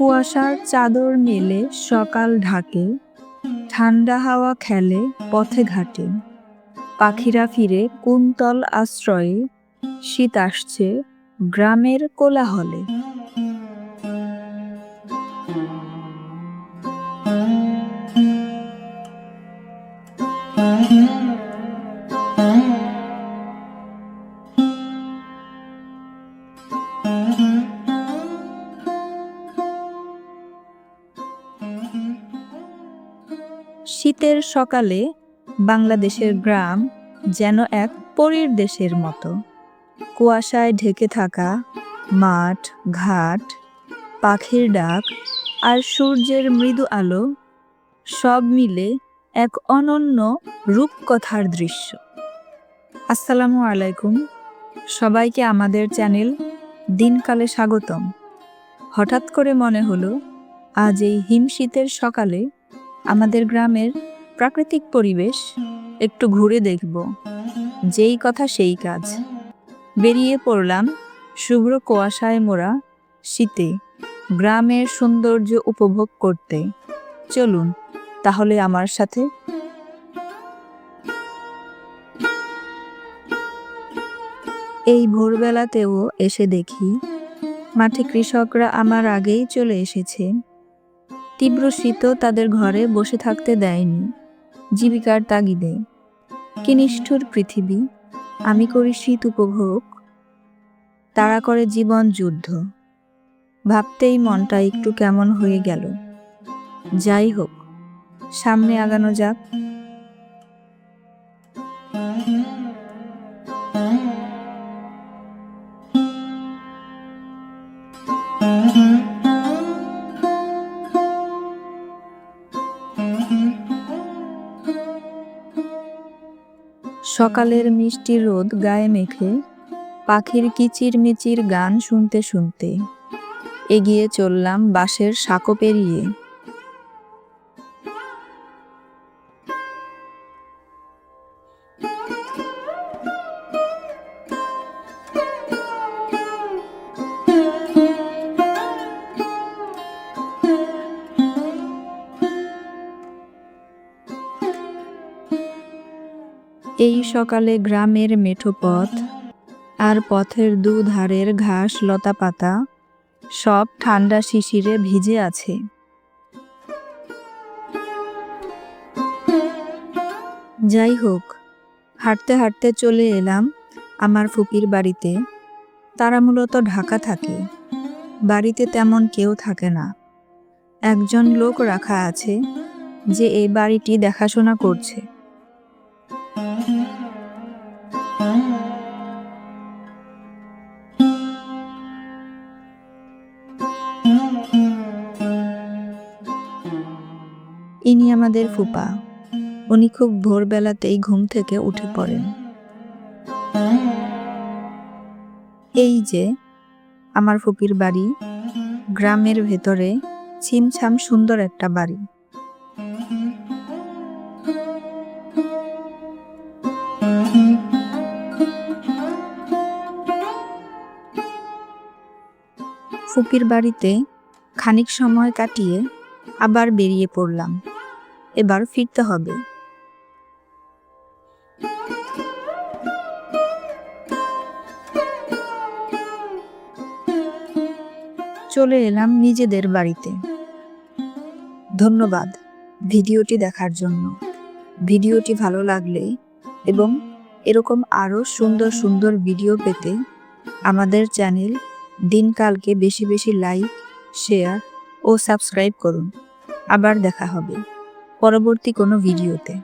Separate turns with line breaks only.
কুয়াশার চাদর মেলে সকাল ঢাকে, ঠান্ডা হাওয়া খেলে পথে ঘাটে। পাখিরা ফিরে কুন্তল আশ্রয়ে, শীত আসছে গ্রামের কোলাহলে। শীতের সকালে বাংলাদেশের গ্রাম যেন এক পরীর দেশের মতো। কুয়াশায় ঢেকে থাকা মাঠ, ঘাট, পাখির ডাক আর সূর্যের মৃদু আলো সব মিলে এক অনন্য রূপকথার দৃশ্য। আসসালামু আলাইকুম। সবাইকে আমাদের চ্যানেল দিনকালে স্বাগতম। হঠাৎ করে মনে হলো, আজ এই হিমশীতের সকালে আমাদের গ্রামের প্রাকৃতিক পরিবেশ একটু ঘুরে দেখব। যেই কথা সেই কাজ। বেরিয়ে পড়লাম শুভ্র কুয়াশায় মোড়া শীতে গ্রামের সৌন্দর্য উপভোগ করতে। চলুন, তাহলে আমার সাথে। এই ভোরবেলাতেও এসে দেখি, মাঠে কৃষকরা আমার আগেই চলে এসেছে। তীব্র শীতও তাদের ঘরে বসে থাকতে দেয়নি। জীবিকার তাগিদে, কি নিষ্ঠুর পৃথিবী, আমি করি শীত উপভোগ, তারা করে জীবন যুদ্ধ। ভাবতেই মনটা একটু কেমন হয়ে গেল। যাই হোক, সামনে আগানো যাক। সকালের মিষ্টি রোদ গায়ে মেখে পাখির কিচির মিচির গান শুনতে শুনতে এগিয়ে চললাম বাঁশের সাঁকো পেরিয়ে। এই সকালে গ্রামের মেঠো পথ আর পথের দুধারের ঘাস লতা পাতা সব ঠান্ডা শিশিরে ভিজে আছে। যাই হোক, হাঁটতে হাঁটতে চলে এলাম আমার ফুপির বাড়িতে। তারা মূলত ঢাকা থাকে। বাড়িতে তেমন কেউ থাকে না। একজন লোক রাখা আছে যে এই বাড়িটি দেখাশোনা করছে। ইনি আমাদের ফুপা। উনি খুব ভোরবেলাতেই ঘুম থেকে উঠে পড়েন। এই যে, আমার ফুপির বাড়ি, গ্রামের ভেতরে ছিমছাম সুন্দর একটা বাড়ি। ফুপির বাড়িতে খানিক সময় কাটিয়ে আবার বেরিয়ে পড়লাম। এবার ফিরতে হবে। চলে এলাম নিজেদের বাড়িতে। ধন্যবাদ ভিডিওটি দেখার জন্য। ভিডিওটি ভালো লাগলে এবং এরকম আরও সুন্দর সুন্দর ভিডিও পেতে আমাদের চ্যানেল দিনকালকে বেশি বেশি লাইক শেয়ার ও সাবস্ক্রাইব করুন। আবার দেখা হবে। পরবর্তী কোনো ভিডিওতে